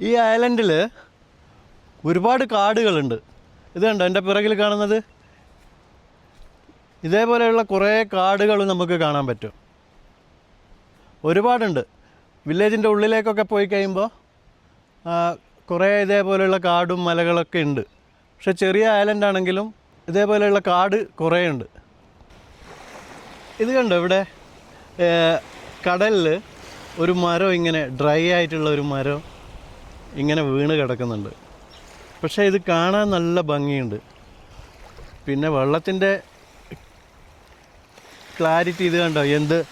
ഈ ഐലൻഡിൽ ഒരുപാട് കാടുകളുണ്ട്. ഇത് കണ്ടോ? എന്റെ പിറകിൽ കാണുന്നത്? ഇതേപോലെയുള്ള കുറേ കാടുകൾ നമുക്ക് കാണാൻ പറ്റും. ഒരുപാടുണ്ട്. വില്ലേജിന്റെ ഉള്ളിലേക്കൊക്കെ പോയി കഴിയുമ്പോൾ കുറേ ഇതേപോലെയുള്ള കാടും മലകളൊക്കെ ഉണ്ട്. പക്ഷെ ചെറിയ ഐലൻഡ് ആണെങ്കിലും ഇതേപോലെയുള്ള കാട് കുറേ ഉണ്ട്. ഇത് കണ്ടോ ഇവിടെ? കടലിൽ ഒരു മരം ഇങ്ങനെ ഡ്രൈ ആയിട്ടുള്ള ഒരു മരം. ഇങ്ങനെ വീണ് കിടക്കുന്നുണ്ട്. പക്ഷേ ഇത് കാണാൻ നല്ല ഭംഗിയുണ്ട്. പിന്നെ വെള്ളത്തിന്റെ ക്ലാരിറ്റി ഇത് കണ്ടോ? എന്ത്?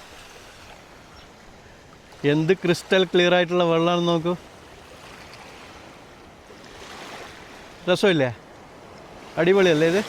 എന്ത് ക്രിസ്റ്റൽ ക്ലിയർ ആയിട്ടുള്ള വെള്ളമാണെന്ന് നോക്കൂ. രസമില്ലേ? അടിപൊളിയല്ലേ ഇത്?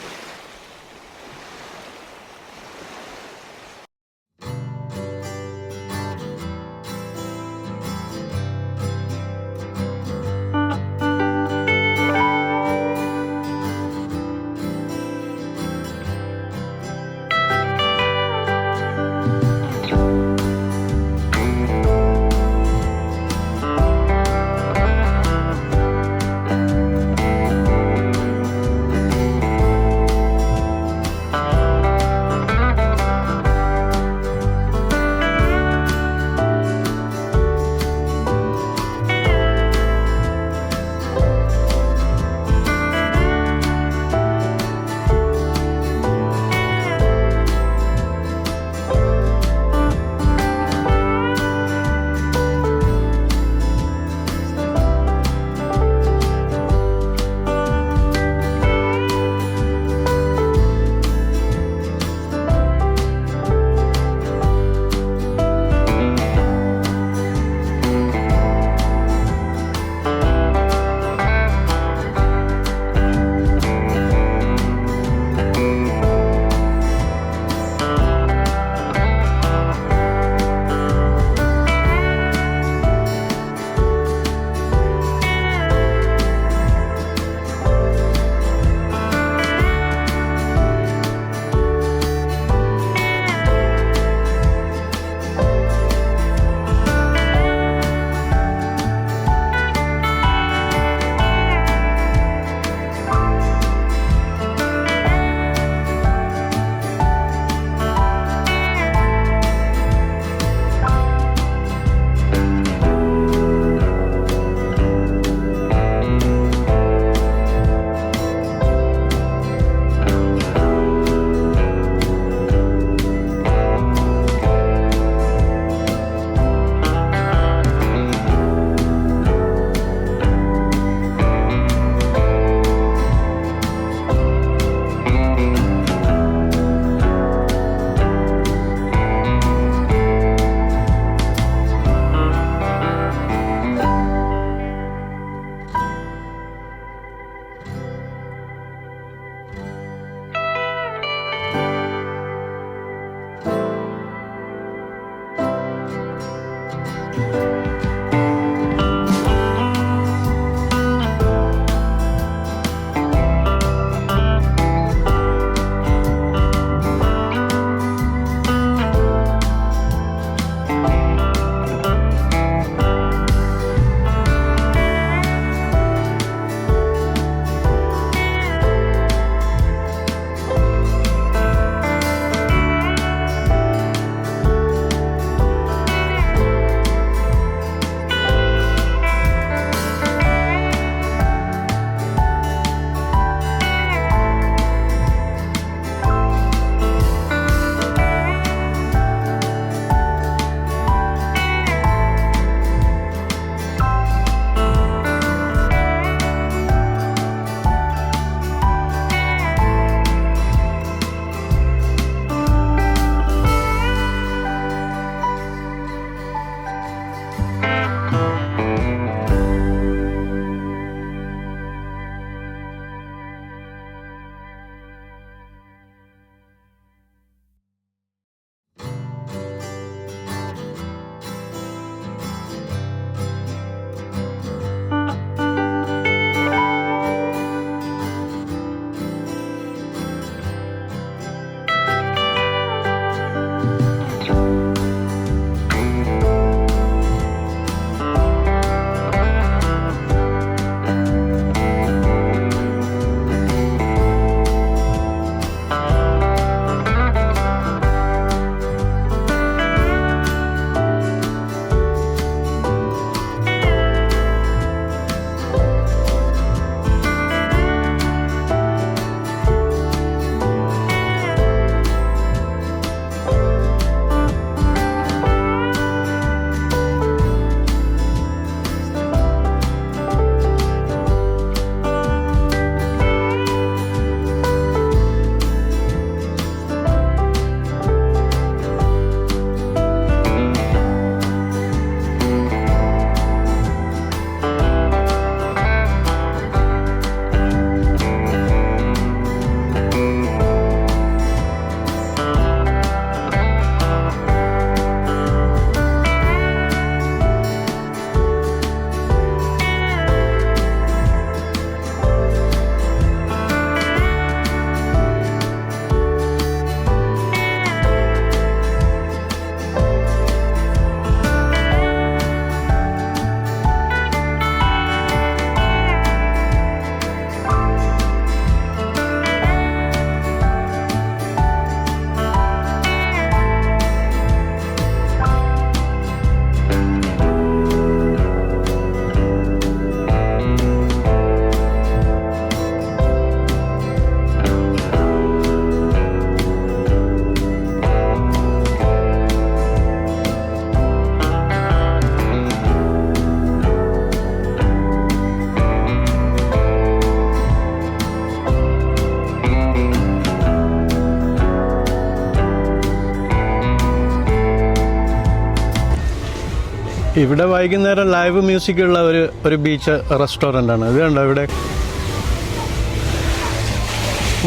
ഇവിടെ വൈകുന്നേരം ലൈവ് മ്യൂസിക് ഉള്ള ഒരു ഒരു ബീച്ച് റെസ്റ്റോറന്റ് ആണ്. ഇത് കണ്ടോ ഇവിടെ?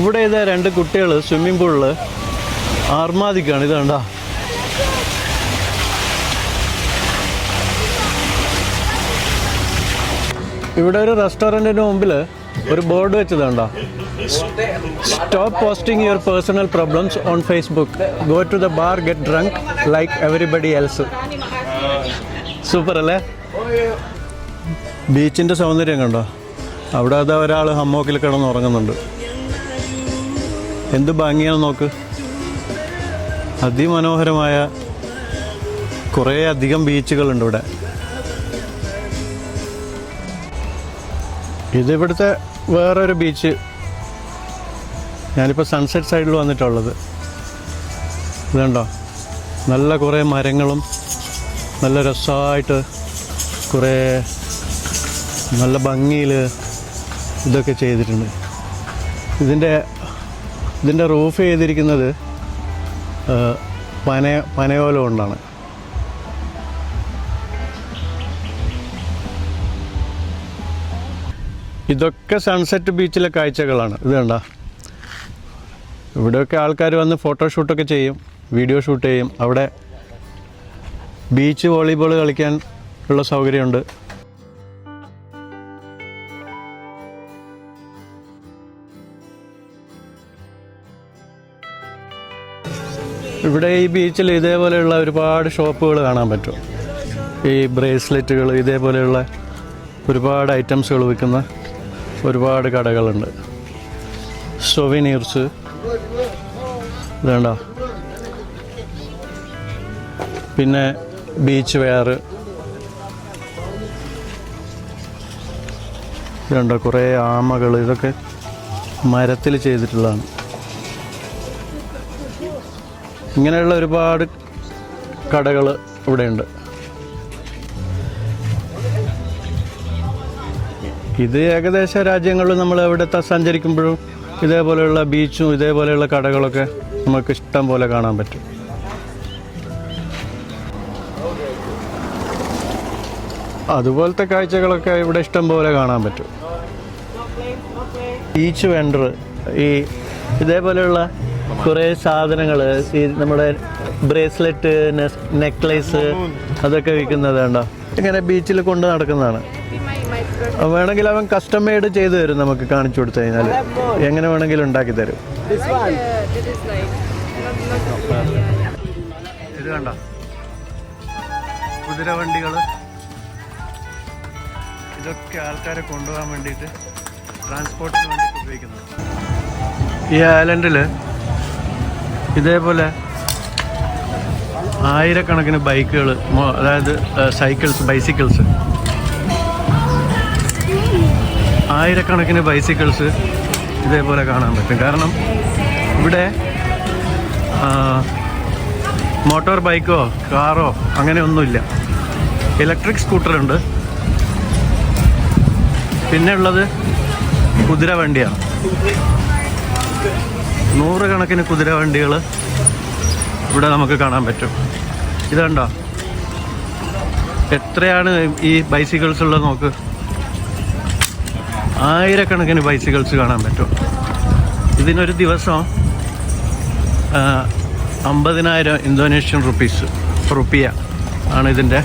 ഇവിടെ ഇതാ രണ്ട് കുട്ടികൾ സ്വിമ്മിംഗ് പൂളിൽ ആർമാദിക്കാണ്. ഇത് കണ്ടോ? ഇവിടെ ഒരു റെസ്റ്റോറന്റിന് മുമ്പിൽ ഒരു ബോർഡ് വെച്ചത് കണ്ടോ? Stop posting your personal problems on Facebook go to the bar get drunk like everybody else super അല്ലേ? ബീച്ചിന്റെ സൗന്ദര്യം കണ്ടോ? അവിടെ അതാ ഒരാൾ ഹമ്മോക്കിൽ കിടന്ന് ഉറങ്ങുന്നുണ്ട്. എന്ത് ഭംഗിയാണെന്ന് നോക്ക്. അതിമനോഹരമായ കുറേ അധികം ബീച്ചുകളുണ്ട് ഇവിടെ. ഇതിവിടുത്തെ വേറൊരു ബീച്ച്. ഞാനിപ്പോൾ സൺസെറ്റ് സൈഡിൽ വന്നിട്ടുള്ളത് ഇതുണ്ടോ? നല്ല കുറേ മരങ്ങളും നല്ല രസമായിട്ട് കുറേ നല്ല ഭംഗിയിൽ ഇതൊക്കെ ചെയ്തിട്ടുണ്ട്. ഇതിന്റെ ഇതിന്റെ റൂഫ് ചെയ്തിരിക്കുന്നത് പന പനയോല കൊണ്ടാണ്. ഇതൊക്കെ സൺസെറ്റ് ബീച്ചിലെ കാഴ്ചകളാണ്. ഇത് കണ്ട? ഇവിടെയൊക്കെ ആൾക്കാർ വന്ന് ഫോട്ടോഷൂട്ടൊക്കെ ചെയ്യും വീഡിയോ ഷൂട്ട് ചെയ്യും. അവിടെ ബീച്ച് വോളിബോൾ കളിക്കാൻ ഉള്ള സൗകര്യമുണ്ട്. ഇവിടെ ഈ ബീച്ചിൽ ഇതേപോലെയുള്ള ഒരുപാട് ഷോപ്പുകൾ കാണാൻ പറ്റും. ഈ ബ്രേസ്ലെറ്റുകൾ ഇതേപോലെയുള്ള ഒരുപാട് ഐറ്റംസുകൾ വിൽക്കുന്ന ഒരുപാട് കടകളുണ്ട്. സൊവിനീർസ്. വേണ്ട പിന്നെ ബീച്ച് വെയർ. ഇതുണ്ട് കുറേ ആമകൾ ഇതൊക്കെ മരത്തിൽ ചെയ്തിട്ടുള്ളതാണ്. ഇങ്ങനെയുള്ള ഒരുപാട് കടകൾ ഇവിടെയുണ്ട്. ഇത് ഏകദേശ രാജ്യങ്ങളിൽ നമ്മൾ എവിടെ സഞ്ചരിക്കുമ്പോഴും ഇതേപോലെയുള്ള ബീച്ചും ഇതേപോലെയുള്ള കടകളൊക്കെ നമുക്ക് ഇഷ്ടം പോലെ കാണാൻ പറ്റും. അതുപോലത്തെ കാഴ്ചകളൊക്കെ ഇവിടെ ഇഷ്ടം പോലെ കാണാൻ പറ്റും. ബീച്ച് വെണ്ടർ ഈ ഇതേപോലെയുള്ള കുറേ സാധനങ്ങൾ ഈ നമ്മുടെ ബ്രേസ്ലെറ്റ് നെക്ലേസ് അതൊക്കെ വിൽക്കുന്നത് കണ്ടോ? ഇങ്ങനെ ബീച്ചിൽ കൊണ്ട് നടക്കുന്നതാണ്. വേണമെങ്കിൽ അവൻ കസ്റ്റം മെയ്ഡ് ചെയ്തു തരും നമുക്ക് കാണിച്ചു കൊടുത്തു കഴിഞ്ഞാൽ എങ്ങനെ വേണമെങ്കിലും ഉണ്ടാക്കി തരും. ഇത് കണ്ട? ഇതൊക്കെ ആൾക്കാരെ കൊണ്ടുപോകാൻ വേണ്ടിയിട്ട് ട്രാൻസ്പോർട്ടിന് വേണ്ടിയിട്ട് ഉപയോഗിക്കുന്നത്. ഈ ഐലൻഡിൽ ഇതേപോലെ ആയിരക്കണക്കിന് ബൈക്കുകൾ അതായത് സൈക്കിൾസ് ബൈസിക്കിൾസ് ആയിരക്കണക്കിന് ബൈസിക്കിൾസ് ഇതേപോലെ കാണാൻ പറ്റും. കാരണം ഇവിടെ മോട്ടോർ ബൈക്കോ കാറോ അങ്ങനെയൊന്നുമില്ല ഇലക്ട്രിക് സ്കൂട്ടറുണ്ട് പിന്നെ ഉള്ളത് കുതിരവണ്ടിയാണ് നൂറുകണക്കിന് കുതിരവണ്ടികൾ ഇവിടെ നമുക്ക് കാണാൻ പറ്റും. ഇത് കണ്ടോ? എത്രയാണ് ഈ ബൈസിക്കിൾസ് ഉള്ളത് നോക്ക്. ആയിരക്കണക്കിന് ബൈസിക്കിൾസ് കാണാൻ പറ്റും. ഇതിനൊരു ദിവസം അമ്പതിനായിരം ഇന്തോനേഷ്യൻ റുപ്പീസ് റുപ്പിയ ആണ് ഇതിന്റെ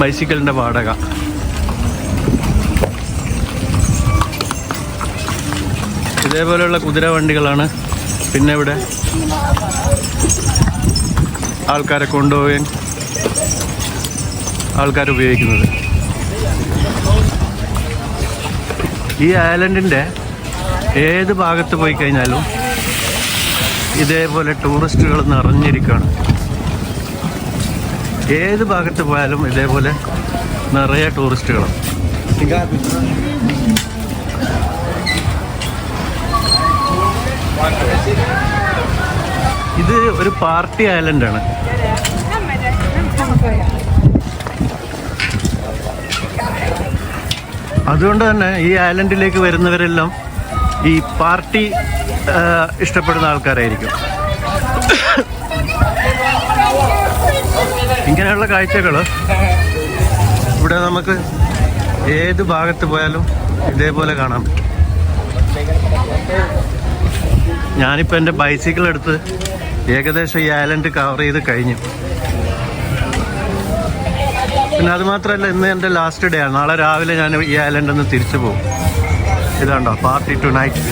ബൈസിക്കിളിന്റെ വാടക. ഇതേപോലെയുള്ള കുതിര വണ്ടികളാണ് പിന്നെ ഇവിടെ ആൾക്കാരെ കൊണ്ടുപോകാൻ ആൾക്കാർ ഉപയോഗിക്കുന്നത്. ഈ ഐലൻഡിന്റെ ഏത് ഭാഗത്ത് പോയി കഴിഞ്ഞാലും ഇതേപോലെ ടൂറിസ്റ്റുകൾ നിറഞ്ഞിരിക്കുകയാണ്. ഏത് ഭാഗത്ത് പോയാലും ഇതേപോലെ നിറയെ ടൂറിസ്റ്റുകളാണ്. ഇത് ഒരു പാർട്ടി ആണ്. അതുകൊണ്ട് തന്നെ ഈ ഐലൻഡിലേക്ക് വരുന്നവരെല്ലാം ഈ പാർട്ടി ഇഷ്ടപ്പെടുന്ന ആൾക്കാരായിരിക്കും. ഇങ്ങനെയുള്ള കാഴ്ചകൾ ഇവിടെ നമുക്ക് ഏത് ഭാഗത്ത് പോയാലും ഇതേപോലെ കാണാം ഞാനിപ്പോൾ എന്റെ ബൈസിക്കിൾ എടുത്ത് ഏകദേശം ഈ ഐലൻഡ് കവർ ചെയ്ത് കഴിഞ്ഞു. പിന്നെ അത് മാത്രമല്ല ഇന്ന് എന്റെ ലാസ്റ്റ് ഡേ ആണ്. നാളെ രാവിലെ ഞാൻ ഈ ഐലൻഡിൽ നിന്ന് തിരിച്ചു പോകും. ഇതാണ്ടോ പാർട്ടി ടു നൈറ്റ്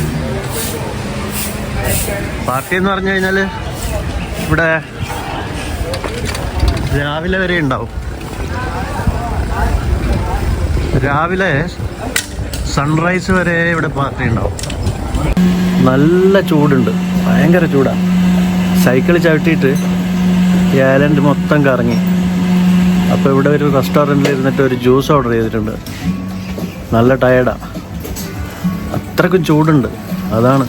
പാർട്ടി എന്ന് പറഞ്ഞു കഴിഞ്ഞാൽ ഇവിടെ രാവിലെ വരെ ഉണ്ടാവും. രാവിലെ സൺറൈസ് വരെ ഇവിടെ പാർട്ടി ഉണ്ടാവും. നല്ല ചൂടുണ്ട്. ഭയങ്കര ചൂടാണ് സൈക്കിൾ ചവിട്ടിയിട്ട് ഏലന്റെ മൊത്തം കറങ്ങി. അപ്പോൾ ഇവിടെ ഒരു റെസ്റ്റോറന്റിൽ ഇരുന്നിട്ട് ഒരു ജ്യൂസ് ഓർഡർ ചെയ്തിട്ടുണ്ട്. നല്ല ടയർഡാണ് അത്രക്കും ചൂടുണ്ട്. അതാണ്.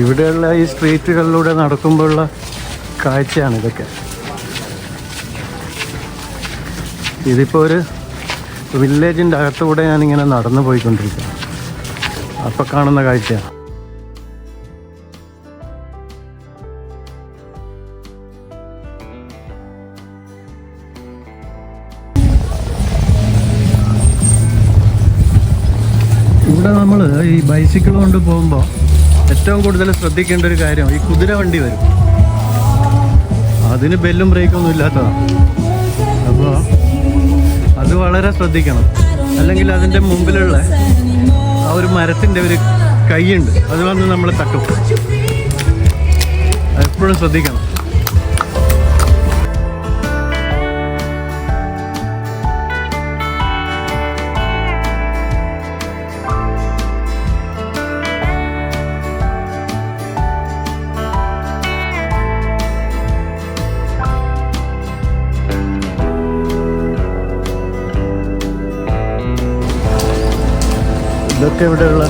ഇവിടെയുള്ള ഈ സ്ട്രീറ്റുകളിലൂടെ നടക്കുമ്പോഴുള്ള കാഴ്ചയാണ് ഇതൊക്കെ. ഇതിപ്പോൾ ഒരു വില്ലേജിന്റെ അകത്തുകൂടെ ഞാനിങ്ങനെ നടന്നു പോയിക്കൊണ്ടിരിക്കുക അപ്പോൾ കാണുന്ന കാഴ്ചയാണ്. ബൈസിക്കിൾ കൊണ്ട് പോകുമ്പോൾ ഏറ്റവും കൂടുതൽ ശ്രദ്ധിക്കേണ്ട ഒരു കാര്യം ഈ കുതിര വണ്ടി വരും. അതിന് ബെല്ലും ബ്രേക്കൊന്നും ഇല്ലാത്തതാണ് അപ്പോൾ അത് വളരെ ശ്രദ്ധിക്കണം. അല്ലെങ്കിൽ അതിന്റെ മുമ്പിലുള്ള ആ ഒരു മരത്തിന്റെ ഒരു കൈയുണ്ട്. അത് വന്ന് നമ്മൾ തട്ടും. എപ്പോഴും ശ്രദ്ധിക്കണം. ഇതൊക്കെ ഇവിടെയുള്ള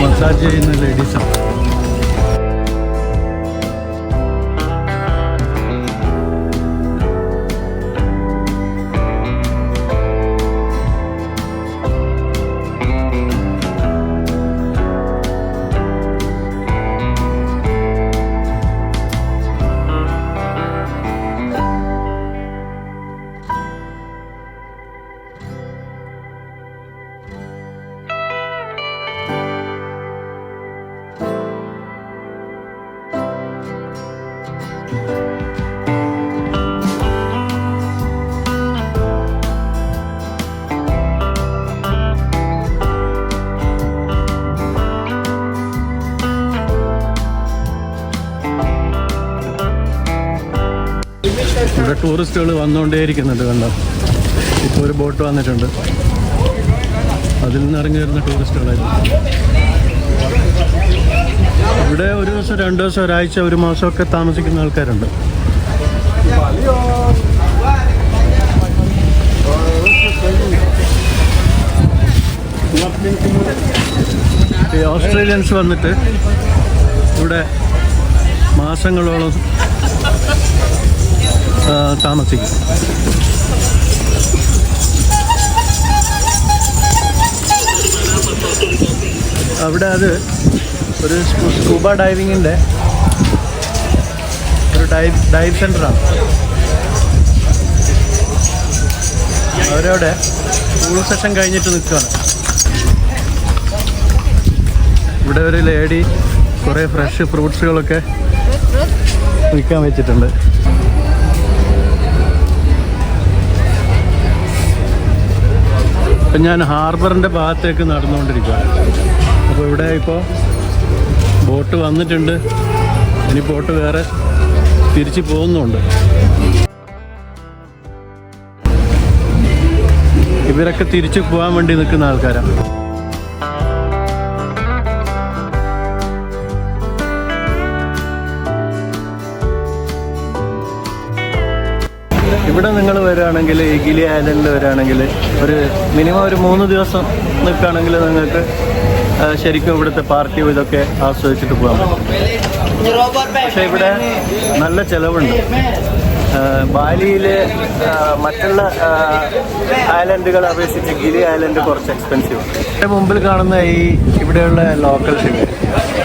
മസാജ് ചെയ്യുന്ന ലേഡീസാണ് ഇവിടെ ടൂറിസ്റ്റുകൾ വന്നുകൊണ്ടേയിരിക്കുന്നുണ്ട് കണ്ടോ? ഇപ്പോൾ ഒരു ബോട്ട് വന്നിട്ടുണ്ട്. അതിൽ നിന്ന് ഇറങ്ങി വരുന്ന ടൂറിസ്റ്റുകളായിരുന്നു. ഇവിടെ ഒരു ദിവസം രണ്ട് ദിവസം ഒരാഴ്ച ഒരു മാസമൊക്കെ താമസിക്കുന്ന ആൾക്കാരുണ്ട്. ഈ ഓസ്ട്രേലിയൻസ് വന്നിട്ട് ഇവിടെ മാസങ്ങളോളം താമസിക്കും. അവിടെ അത് ഒരു സ്കൂബ ഡൈവിങ്ങിന്റെ ഒരു ഡൈവ് ഡൈവ് സെന്ററാണ് അവരവിടെ സ്കൂൾ സെഷൻ കഴിഞ്ഞിട്ട് നിൽക്കുകയാണ്. ഇവിടെ ഒരു ലേഡി കുറേ ഫ്രഷ് ഫ്രൂട്ട്സുകളൊക്കെ വിൽക്കാൻ വെച്ചിട്ടുണ്ട്. ഇപ്പം ഞാൻ ഹാർബറിന്റെ ഭാഗത്തേക്ക് നടന്നുകൊണ്ടിരിക്കുക അപ്പോൾ ഇവിടെ ഇപ്പോൾ ബോട്ട് വന്നിട്ടുണ്ട്. ഇനി ബോട്ട് വേറെ തിരിച്ച് പോകുന്നുണ്ട്. ഇവരൊക്കെ തിരിച്ച് പോകാൻ വേണ്ടി നിൽക്കുന്ന ആൾക്കാരാണ് ഇവിടെ നിങ്ങൾ വരികയാണെങ്കിൽ ഗിലി ഐലൻഡിൽ വരികയാണെങ്കിൽ ഒരു മിനിമം ഒരു മൂന്ന് ദിവസം നിൽക്കുകയാണെങ്കിൽ നിങ്ങൾക്ക് ശരിക്കും ഇവിടുത്തെ പാർട്ടി ഇതൊക്കെ ആസ്വദിച്ചിട്ട് പോകാം പക്ഷേ ഇവിടെ നല്ല ചിലവുണ്ട്. ബാലിയിലെ മറ്റുള്ള ഐലൻഡുകൾ അപേക്ഷിച്ച് ഗിരി ഐലൻഡ് കുറച്ച് എക്സ്പെൻസീവ് എന്റെ മുമ്പിൽ കാണുന്ന ഈ ഇവിടെയുള്ള ലോക്കൽസ്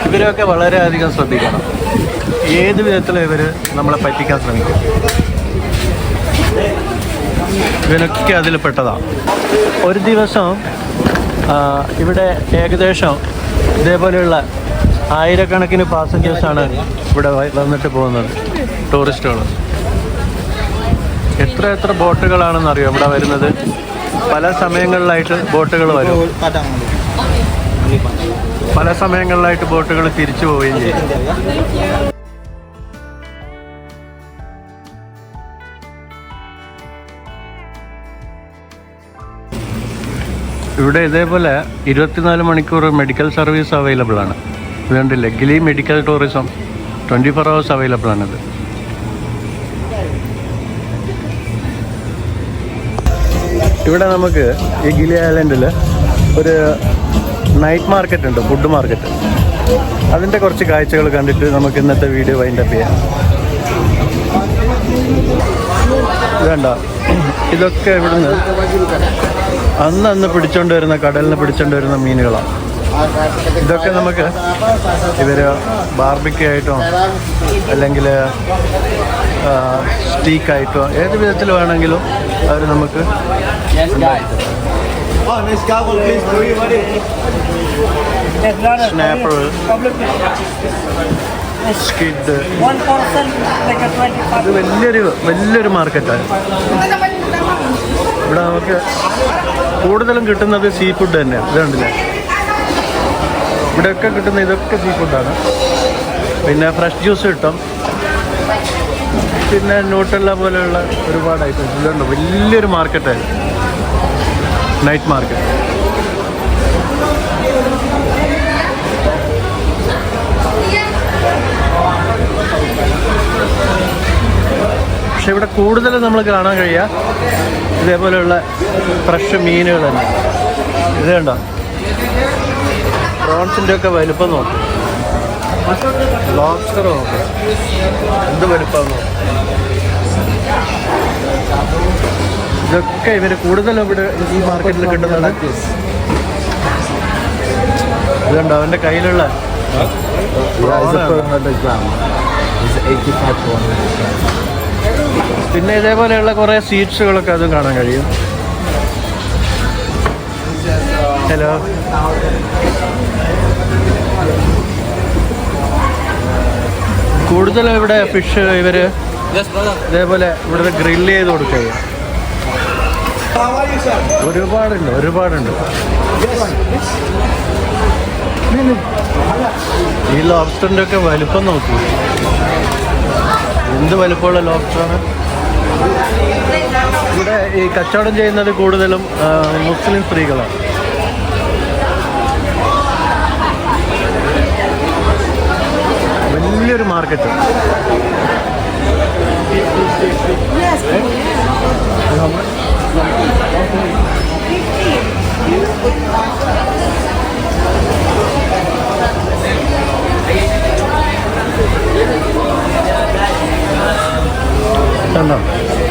ഇവരെയൊക്കെ വളരെയധികം ശ്രദ്ധിക്കണം. ഏത് വിധത്തിലും ഇവർ നമ്മളെ പറ്റിക്കാൻ ശ്രമിക്കും. ഇവനൊക്കെ അതിൽ പെട്ടതാണ് ഒരു ദിവസം ഇവിടെ ഏകദേശം ഇതേപോലെയുള്ള ആയിരക്കണക്കിന് പാസഞ്ചേഴ്സാണ് ഇവിടെ വന്നിട്ട് പോകുന്നത് ടൂറിസ്റ്റുകൾ. എത്ര എത്ര ബോട്ടുകളാണെന്ന് അറിയോ ഇവിടെ വരുന്നത്? പല സമയങ്ങളിലായിട്ട് ബോട്ടുകൾ വരും. പല സമയങ്ങളിലായിട്ട് ബോട്ടുകൾ തിരിച്ചു പോവുകയും ചെയ്യും. ഇവിടെ ഇതേപോലെ ഇരുപത്തിനാല് മണിക്കൂർ മെഡിക്കൽ സർവീസ് അവൈലബിൾ ആണ്. അതുകൊണ്ട് ലഗ്ലി medical tourism twenty four hours available ആണിത് ഇവിടെ നമുക്ക് ഈ ഗിലി ഐലൻഡിൽ ഒരു നൈറ്റ് മാർക്കറ്റ് ഉണ്ട് ഫുഡ് മാർക്കറ്റ് അതിന്റെ കുറച്ച് കാഴ്ചകൾ കണ്ടിട്ട് നമുക്ക് ഇന്നത്തെ വീഡിയോ വൈൻഡപ്പ് ചെയ്യാം. വേണ്ട ഇതൊക്കെ ഇവിടുന്ന് അന്ന് അന്ന് പിടിച്ചോണ്ട് വരുന്ന കടലിന് പിടിച്ചോണ്ട് വരുന്ന മീനുകളാണ് ഇതൊക്കെ നമുക്ക് ഇവർ ബാർബിക്കായിട്ടോ അല്ലെങ്കിൽ സ്റ്റീക്കായിട്ടോ ഏത് വിധത്തിൽ വേണമെങ്കിലും അവർ നമുക്ക് സ്കിഡ് One person like a 25. ഇത് വലിയൊരു വലിയൊരു മാർക്കറ്റാണ് ഇവിടെ നമുക്ക് കൂടുതലും കിട്ടുന്നത് സീ ഫുഡ് തന്നെയാണ് ഇതുണ്ടല്ലേ ഇവിടെയൊക്കെ കിട്ടുന്ന ഇതൊക്കെ സീ ഫുഡാണ് പിന്നെ ഫ്രഷ് ജ്യൂസ് കിട്ടും. പിന്നെ ന്യൂട്രല്ല പോലെയുള്ള ഒരുപാട് ഐറ്റംസ് ഇതുണ്ട് വലിയൊരു മാർക്കറ്റായിരുന്നു നൈറ്റ് മാർക്കറ്റ് പക്ഷെ ഇവിടെ കൂടുതൽ നമ്മൾ കാണാൻ കഴിയുക ഇതേപോലെയുള്ള ഫ്രഷ് മീനുകൾ തന്നെ. ഇത് കണ്ടോ? പ്രോൺസിന്റെ ഒക്കെ വലുപ്പം നോക്കും. ലോബ്സ്റ്റർ നോക്കും എന്ത് വലുപ്പം നോക്കും. ഇതൊക്കെ ഇവർ കൂടുതലും ഇവിടെ ഈ മാർക്കറ്റിൽ കിട്ടുന്നതാണ് ഇതുണ്ടോ അവന്റെ കയ്യിലുള്ള പ്രാവാണ്. പിന്നെ ഇതേപോലെയുള്ള കുറേ സീറ്റ്സുകളൊക്കെ അതും കാണാൻ കഴിയും. ഹലോ കൂടുതലും ഇവിടെ ഫിഷ് ഇവർ ഇതേപോലെ ഇവിടെ ഗ്രില്ല് ചെയ്ത് കൊടുക്കുക ഒരുപാടുണ്ട് ഒരുപാടുണ്ട്. ഈ ലോബ്സ്റ്ററിന്റെ ഒക്കെ വലുപ്പം നോക്കൂ. എന്ത് വലുപ്പമുള്ള ലോബ്സ്റ്ററാണ്? ഇവിടെ ഈ കച്ചവടം ചെയ്യുന്നത് കൂടുതലും മുസ്ലിം സ്ത്രീകളാണ്. വലിയൊരു മാർക്കറ്റ്. 等等